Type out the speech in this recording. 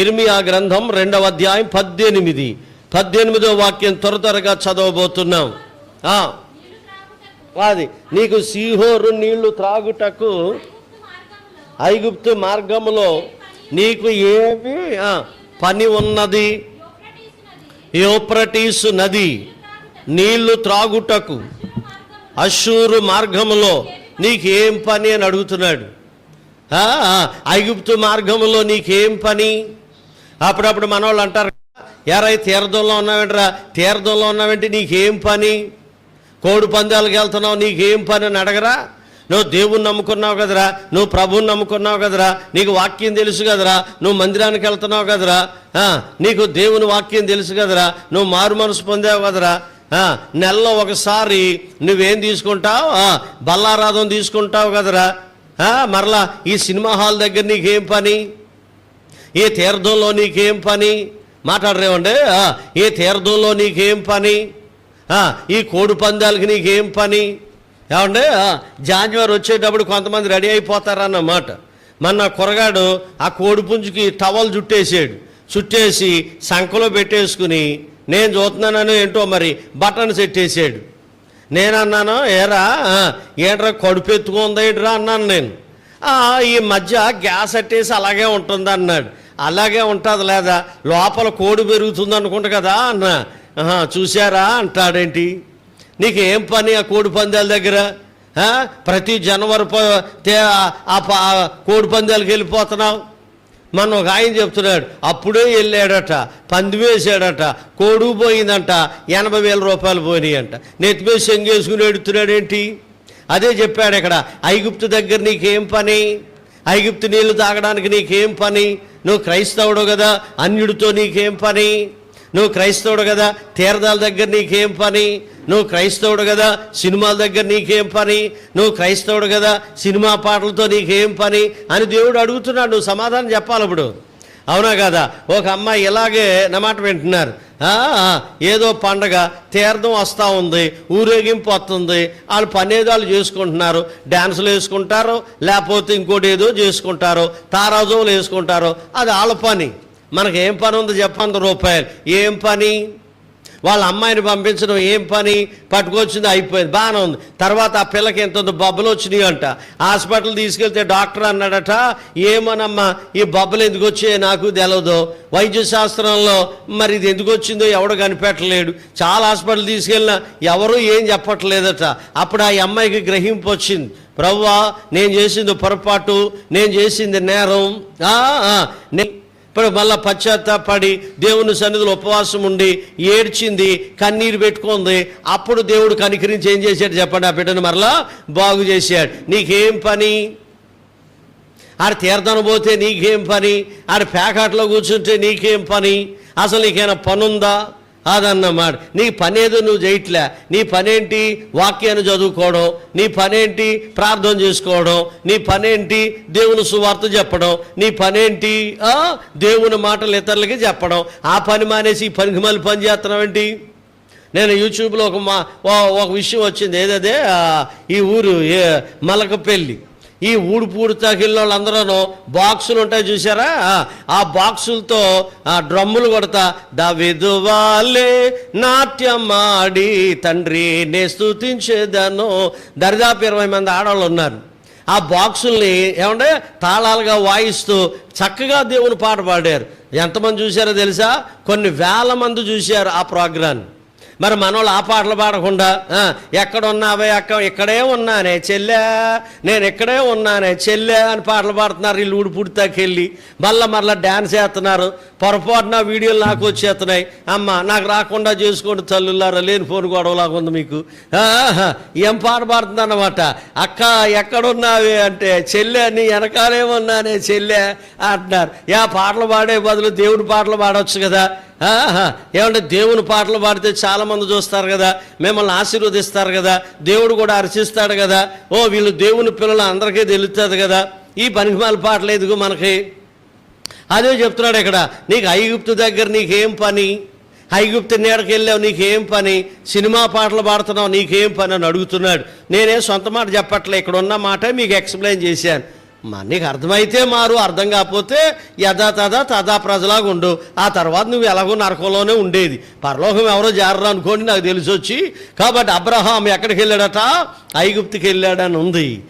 ఇర్మియా గ్రంథం రెండవ అధ్యాయం పద్దెనిమిది. పద్దెనిమిదో వాక్యం త్వర త్వరగా చదవబోతున్నాం. అది నీకు సీహోరు నీళ్ళు త్రాగుటకు ఐగుప్తు మార్గములో నీకు ఏమి పని ఉన్నది? యోప్రటీసు నది నీళ్ళు త్రాగుటకు అశూరు మార్గములో నీకేం పని అని అడుగుతున్నాడు. ఐగుప్తు మార్గములో నీకేం పని? అప్పుడప్పుడు మనవాళ్ళు అంటారు ఎరై తీర్థంలో ఉన్నావేంట్రా? తీర్థంలో ఉన్నావేంటి? నీకేం పని? కోడి పందాలకు వెళ్తున్నావు నీకేం పని? అని అడగరా? నువ్వు దేవుణ్ణి నమ్ముకున్నావు కదరా? నువ్వు ప్రభువుని నమ్ముకున్నావు కదరా? నీకు వాక్యం తెలుసు కదరా? నువ్వు మందిరానికి వెళ్తున్నావు కదరా? నీకు దేవుని వాక్యం తెలుసు కదరా? నువ్వు మారు మనసు పొందావు కదరా? నెలలో ఒకసారి నువ్వేం తీసుకుంటావు? బల్లారాధం తీసుకుంటావు కదరా? మరలా ఈ సినిమా హాల్ దగ్గర నీకేం పని? ఏ తీర్థంలో నీకేం పని? మాట్లాడరేమండి? ఈ ఏ తీర్థంలో నీకేం పని? ఈ కోడి పందాలకి నీకేం పని? ఏమండి? ఆ, జాన్యువరి వచ్చేటప్పుడు కొంతమంది రెడీ అయిపోతారన్నమాట. మొన్న కురగాడు ఆ కోడి పుంజుకి టవల్ చుట్టేసాడు. చుట్టేసి సంఖలో పెట్టేసుకుని నేను చూస్తున్నానని ఏంటో మరి బటన్ పెట్టేసాడు నేను అన్నాను ఏరా ఏంట్రా కడుపు ఎత్తుకుందేంట్రా అన్నాను నేను. ఈ మధ్య గ్యాస్ అట్టేసి అలాగే ఉంటుంది అన్నాడు అలాగే ఉంటుంది లేదా? లోపల కోడి పెరుగుతుంది అనుకుంటా కదా అన్న. చూశారా? అంటాడేంటి? నీకు ఏం పని ఆ కోడి పందాల దగ్గర? ప్రతి జనవరి ఆ కోడి పందాలకు వెళ్ళిపోతున్నావు? మన ఒక ఆయన చెప్తున్నాడు అప్పుడే వెళ్ళాడట పంది వేసాడట కోడు పోయిందంట ఎనభై వేల రూపాయలు పోయినాయంట. నెత్తిమీద సెంగేసుకుని ఎడుతున్నాడేంటి అదే చెప్పాడు ఇక్కడ ఐగుప్తు దగ్గర నీకేం పని? ఐగుప్తు నీళ్ళు తాగడానికి నీకేం పని? నువ్వు క్రైస్తవుడు కదా అన్యుడితో నీకేం పని? నువ్వు క్రైస్తవుడు కదా తీర్థాల దగ్గర నీకేం పని? నువ్వు క్రైస్తవుడు కదా సినిమాల దగ్గర నీకేం పని? నువ్వు క్రైస్తవుడు కదా సినిమా పాటలతో నీకేం పని? అని దేవుడు అడుగుతున్నాడు. నువ్వు సమాధానం చెప్పాలి ఇప్పుడు. అవునా కదా? ఒక అమ్మాయి ఇలాగే నా మాట వింటున్నారు. ఏదో పండగ తీర్థం వస్తూ ఉంది ఊరేగింపు వస్తుంది వాళ్ళు పనేదాలు వాళ్ళు చేసుకుంటున్నారు. డ్యాన్సులు వేసుకుంటారు లేకపోతే ఇంకోటి ఏదో చేసుకుంటారు తారాజువులు వేసుకుంటారు. అది వాళ్ళ పని. మనకి ఏం పని ఉంది చెప్పంత రూపాయలు. ఏం పని? వాళ్ళ అమ్మాయిని పంపించడం ఏం పని? పట్టుకొచ్చింది అయిపోయింది. బాగానే ఉంది. తర్వాత ఆ పిల్లకి ఎంత బబ్బులు వచ్చినాయి అంట. హాస్పిటల్ తీసుకెళ్తే డాక్టర్ అన్నాడట ఏమోనమ్మా ఈ బబ్బులు ఎందుకు వచ్చాయో నాకు తెలియదు వైద్య శాస్త్రంలో మరి ఇది ఎందుకు వచ్చిందో ఎవడు కనిపెట్టలేడు. చాలా హాస్పిటల్ తీసుకెళ్ళినా ఎవరూ ఏం చెప్పట్లేదట. అప్పుడు ఆ అమ్మాయికి గ్రహింపు వచ్చింది. ప్రవ్వా నేను చేసింది పొరపాటు నేను చేసింది నేరం. నేను ఇప్పుడు మళ్ళా పశ్చాత్తాపడి దేవుని సన్నిధిలో ఉపవాసం ఉండి ఏడ్చింది కన్నీరు పెట్టుకుంది అప్పుడు దేవుడు కనికరించి ఏం చేశాడు చెప్పండి ఆ బిడ్డను మరలా? బాగు చేశాడు. నీకేం పని? ఆడ తీర్థను పోతే నీకేం పని? ఆడ ప్యాకాట్లో కూర్చుంటే నీకేం పని? అసలు నీకేమైనా పనుందా? అదన్నమాట నీ పని ఏదో నువ్వు చేయట్లే నీ పనేంటి వాక్యాన్ని చదువుకోవడం నీ పనేంటి ప్రార్థన చేసుకోవడం నీ పనేంటి దేవుని సువార్త చెప్పడం నీ పనేంటి దేవుని మాటలు ఇతరులకి చెప్పడం. ఆ పని మానేసి ఈ పనికి మళ్ళీ పని చేస్తున్నావేంటి నేను యూట్యూబ్లో ఒక మా ఓ- ఒక విషయం వచ్చింది. ఏదదే? ఈ ఊరు ఏ మలకపల్లి. ఈ ఊడిపూడి తగిలినోళ్ళందరూ బాక్సులు ఉంటాయి చూసారా ఆ, బాక్సులతో ఆ డ్రమ్ములు కొడతా దవిదువాలే నాట్యమాడి తండ్రి నే స్థుతించేదాను దరిదాపు ఇరవై మంది ఆడవాళ్ళు ఉన్నారు. ఆ బాక్సుల్ని ఏమంటే తాళాలుగా వాయిస్తూ చక్కగా దేవుని పాట పాడారు. ఎంతమంది చూశారో తెలుసా? కొన్ని వేల మంది చూశారు ఆ ప్రోగ్రాన్ని మరి మనోళ్ళు ఆ పాటలు పాడకుండా ఎక్కడ ఉన్నావే అక్క? ఇక్కడే ఉన్నానే చెల్లె నేను ఇక్కడే ఉన్నానే చెల్లె అని పాటలు పాడుతున్నారు వీళ్ళు ఊడి పుడితాకెళ్ళి మళ్ళీ మళ్ళీ డ్యాన్స్ వేస్తున్నారు పొరపాటున వీడియోలు నాకు వచ్చేస్తున్నాయి. అమ్మ నాకు రాకుండా చేసుకోండి తల్లులారా లేని ఫోన్ గొడవలాగా ఉంది మీకు. ఏం పాట పాడుతుందన్నమాట? అక్క ఎక్కడున్నావే అంటే చెల్లె నీ వెనకాలే ఉన్నానే చెల్లె అంటున్నారు. యా పాటలు పాడే బదులు దేవుడి పాటలు పాడవచ్చు కదా. ఏమంటే దేవుని పాటలు పాడితే చాలామంది చూస్తారు కదా మిమ్మల్ని ఆశీర్వదిస్తారు కదా దేవుడు కూడా అర్చిస్తాడు కదా. ఓ వీళ్ళు దేవుని పిల్లలు అందరికీ తెలుస్తుంది కదా. ఈ పనికిమాల పాటలు ఎదుగు మనకి? అదే చెప్తున్నాడు ఇక్కడ నీకు ఐగుప్తు దగ్గర నీకేం పని? ఐగుప్తు నీడకి వెళ్ళావు నీకేం పని? సినిమా పాటలు పాడుతున్నావు నీకేం పని అని అడుగుతున్నాడు. నేనే సొంత మాట చెప్పట్లే ఇక్కడ ఉన్న మాట మీకు ఎక్స్ప్లెయిన్ చేశాను. మా నీకు అర్థమైతే మారు అర్థం కాకపోతే యథా తదా తదా ప్రజలాగా ఉండు. ఆ తర్వాత నువ్వు ఎలాగో నరకంలోనే ఉండేది. పరలోకం ఎవరో జారరు అనుకోండి నాకు తెలిసి వచ్చి కాబట్టి అబ్రహాం ఎక్కడికి వెళ్ళాడట? ఐగుప్తికి వెళ్ళాడని ఉంది.